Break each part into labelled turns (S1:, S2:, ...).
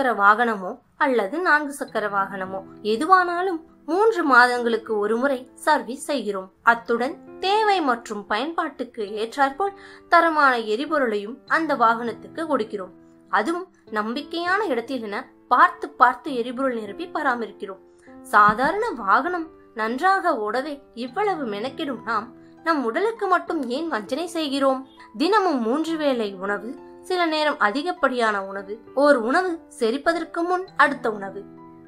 S1: சக்கர வாகனமோ அல்லது நான்கு சக்கர வாகனமோ? எதுவானாலும் மூன்று மாதங்களுக்கு ஒருமுறை சர்வீஸ் செய்கிறோம். அத்துடன் தேவை மற்றும் பயன்பாட்டுக்கு ஏற்றாற்போல் தரமான எரிபொருளையும் அந்த வாகனத்துக்கு கொடுக்கிறோம். அதுவும் நம்பிக்கையான இடத்தில் என பார்த்து பார்த்து எரிபொருள் நிரப்பி பராமரிக்கிறோம். சாதாரண வாகனம் நன்றாக ஓடவே இவ்வளவு மெனக்கிடும் நாம் நம் உடலுக்கு மட்டும் ஏன் வஞ்சனை செய்கிறோம்? தினமும் மூன்று வேளை உணவு சில நேரம் அதிகப்படியான உணவு ஓர் உணவு செரிப்பதற்கு முன் அடுத்த உணவு.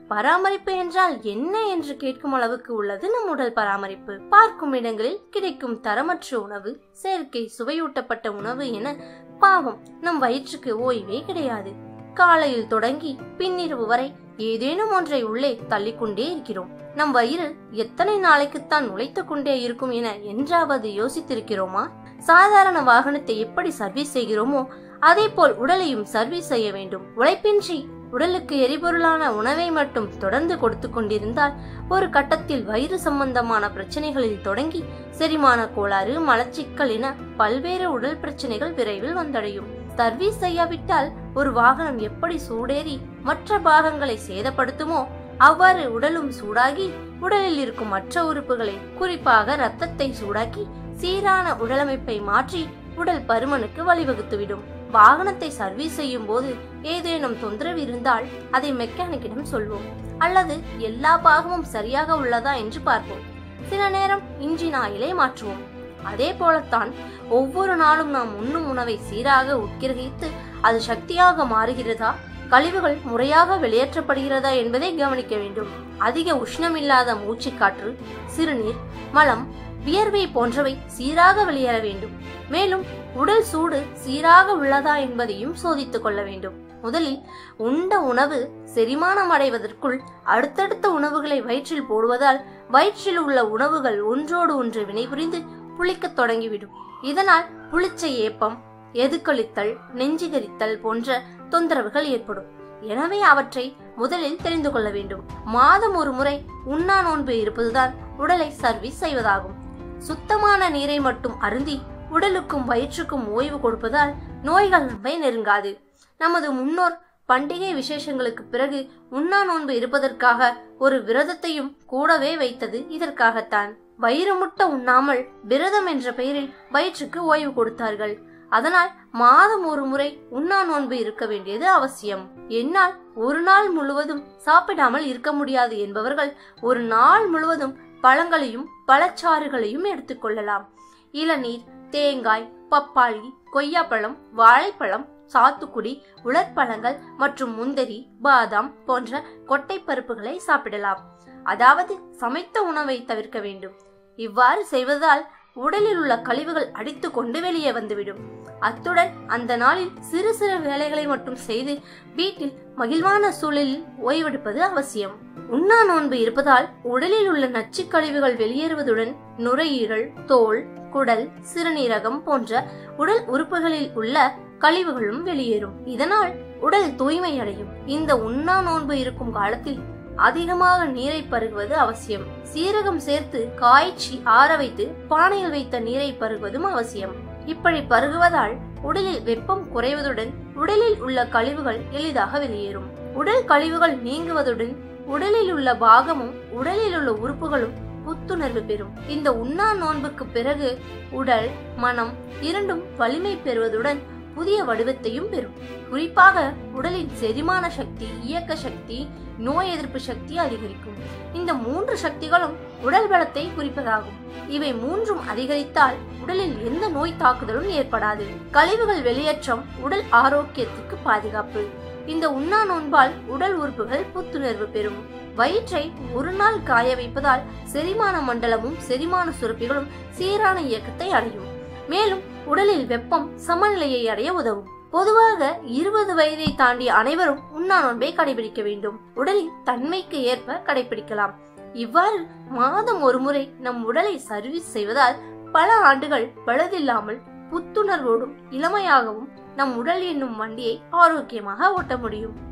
S1: பராமரிப்பு என்றால் என்ன என்று கேட்கும் அளவுக்கு உள்ளது நம் உடல் பராமரிப்பு. பார்க்கும் இடங்களில் கிடைக்கும் தரமற்ற உணவு செயற்கை சுவையூட்டப்பட்ட உணவு என பாவம் நம் வயிற்றுக்கு ஓய்வே கிடையாது. காலையில் தொடங்கி பின்னிரவு வரை ஏதேனும் ஒன்றை உள்ளே தள்ளிக்கொண்டே இருக்கிறோம். நம் வயிறு எத்தனை நாளைக்குத்தான் நுழைத்துக் கொண்டே இருக்கும் என என்றாவது யோசித்திருக்கிறோமா? சாதாரண வாகனத்தை எப்படி சர்வீஸ் செய்கிறோமோ அதே போல் உடலையும் சர்வீஸ் செய்ய வேண்டும். உழைப்பின்றி உடலுக்கு எரிபொருளான உணவை மட்டும் தொடர்ந்து கொடுத்து கொண்டிருந்தால் ஒரு கட்டத்தில் வயிறு சம்பந்தமான பிரச்சனைகளில் தொடங்கி செரிமான கோளாறு மலச்சிக்கல் என பல்வேறு உடல் பிரச்சனைகள் விரைவில் வந்தடையும். சர்வீஸ் செய்யாவிட்டால் ஒரு வாகனம் எப்படி சூடேறி மற்ற பாகங்களை சேதப்படுத்துமோ அவ்வாறு உடலும் சூடாகி உடலில் இருக்கும் மற்ற உறுப்புகளை குறிப்பாக ரத்தத்தை சூடாக்கி சீரான உடலமைப்பை மாற்றி உடல் பருமனுக்கு வழிவகுத்துவிடும். வாகனத்தை சர்வீஸ் செய்யும் போது ஏதேனும் தொந்தரவு இருந்தால் அதை மெக்கானிக்கிடம் சொல்வோம். அல்லது எல்லா பாகமும் சரியாக உள்ளதா என்று பார்ப்போம். சில நேரம் இன்ஜின் ஆயிலை மாற்றுவோம். அதே போலத்தான் ஒவ்வொரு நாளும் நாம் உண்ணும் உணவை சீராக உட்கிரகித்து அது சக்தியாக மாறுகிறதா கழிவுகள் முறையாக வெளியேற்றப்படுகிறதா என்பதை கவனிக்க வேண்டும். அதிக உஷ்ணமில்லாத மூச்சுக்காற்று சிறுநீர் மலம் வியர்வை போன்றவை சீராக வெளியேற வேண்டும். மேலும் உடல் சூடு சீராக உள்ளதா என்பதையும் சோதித்துக் கொள்ள வேண்டும். முதலில் உண்ட உணவு செரிமானம் அடைவதற்குள் அடுத்தடுத்த உணவுகளை வயிற்றில் போடுவதால் வயிற்றில் உள்ள உணவுகள் ஒன்றோடு ஒன்று வினைபுரிந்து புளிக்கத் தொடங்கிவிடும். இதனால் புளிச்ச ஏப்பம் எதுக்களித்தல் நெஞ்சுகரித்தல் போன்ற தொந்தரவுகள் ஏற்படும். எனவே அவற்றை முதலில் தெரிந்து கொள்ள வேண்டும். மாதம் ஒரு முறை உண்ணா நோன்பு இருப்பதுதான் உடலை சர்வீஸ் செய்வதாகும். சுத்தமான நீரை மட்டும் அருந்தி உடலுக்கும் வயிற்றுக்கும் ஓய்வு கொடுப்பதால் நோய்கள் நம்மை நெருங்காது. நமது முன்னோர் பண்டிகை விசேஷங்களுக்கு பிறகு உண்ணா நோன்பு இருப்பதற்காக ஒரு விரதத்தையும் கூடவே வைத்தது இதற்காகத்தான். வயிறு முட்டை உண்ணாமல் விரதம் என்ற பெயரில் வயிற்றுக்கு ஓய்வு கொடுத்தார்கள். அதனால் மாதம் ஒரு முறை உண்ணா நோன்பு இருக்க வேண்டியது அவசியம். என்னால் ஒரு நாள் முழுவதும் சாப்பிடாமல் இருக்க முடியாது என்பவர்கள் ஒரு நாள் முழுவதும் பழங்களையும் பழச்சாறுகளையும் எடுத்துக்கொள்ளலாம் இளநீர் தேங்காய் பப்பாளி கொய்யாப்பழம் வாழைப்பழம் சாத்துக்குடி உலர்பழங்கள் மற்றும் முந்திரி பாதாம் போன்ற கொட்டை பருப்புகளை சாப்பிடலாம். அதாவது சமைத்த உணவை தவிர்க்க வேண்டும். இவ்வாறு செய்வதால் உடலில் உள்ள கழிவுகள் அடித்து கொண்டு வெளியே வந்துவிடும். அத்துடன் அந்த நாளில் சிறு சிறு வேலைகளை மட்டும் செய்து வீட்டில் மகிழ்வான சூழலில் ஓய்வெடுப்பது அவசியம். உண்ணா நோன்பு இருப்பதால் உடலில் உள்ள நச்சுக் கழிவுகள் வெளியேறுவதுடன் நுரையீரல் தோல் குடல் சிறுநீரகம் போன்ற உடல் உறுப்புகளில் உள்ள கழிவுகளும் வெளியேறும். இதனால் உடல் தூய்மை அடையும் இந்த உண்ணா நோன்பு இருக்கும் காலத்தில் அதிகமாக நீரை பருகுவது அவசியம். சீரகம் சேர்த்து காய்ச்சி ஆற வைத்து பானையில் வைத்த நீரை பருகுவதும் அவசியம். இப்படி பருகுவதால் உடலில் வெப்பம் குறைவதுடன் உடலில் உள்ள கழிவுகள் எளிதாக வெளியேறும். உடல் கழிவுகள் நீங்குவதுடன் உடலில் உள்ள பாகமும் உடலில் உள்ள உறுப்புகளும் புத்துணர்வு பெறும். இந்த உண்ணா நோன்புக்கு பிறகு உடல் மனம் இரண்டும் வலிமை பெறுவதுடன் புதிய வடிவத்தையும் பெறும். குறிப்பாக உடலின் செரிமான சக்தி இயக்க சக்தி நோய் எதிர்ப்பு சக்தி அதிகரிக்கும். இந்த மூன்று சக்திகளும் உடல் பலத்தை குறிப்பதாகும். இவை மூன்றும் அதிகரித்தால் உடலில் எந்த நோய் தாக்குதலும் ஏற்படாது. கழிவுகள் வெளியேற்றம் உடல் ஆரோக்கியத்துக்கு பாதுகாப்பு. இந்த உண்ணா நோன்பால் உடல் உறுப்புகள் புத்துணர்வு பெறும். வயிற்றை ஒரு நாள் காய வைப்பதால் செரிமான மண்டலமும் செரிமான சுரப்பிகளும் சீரான இயக்கத்தை அடையும். மேலும் உடலில் வெப்பம் சமநிலையை அடைய உதவும். பொதுவாக இருபது வயதை தாண்டிய அனைவரும் உண்ணா நோன்பை கடைபிடிக்க வேண்டும். உடலின் தன்மைக்கு ஏற்ப கடைபிடிக்கலாம். இவ்வாறு மாதம் ஒரு முறை நம் உடலை சர்வீஸ் செய்வதால் பல ஆண்டுகள் பழுதில்லாமல் புத்துணர்வோடும் இளமையாகவும் நம் உடல் என்னும் வண்டியை ஆரோக்கியமாக ஓட்ட முடியும்.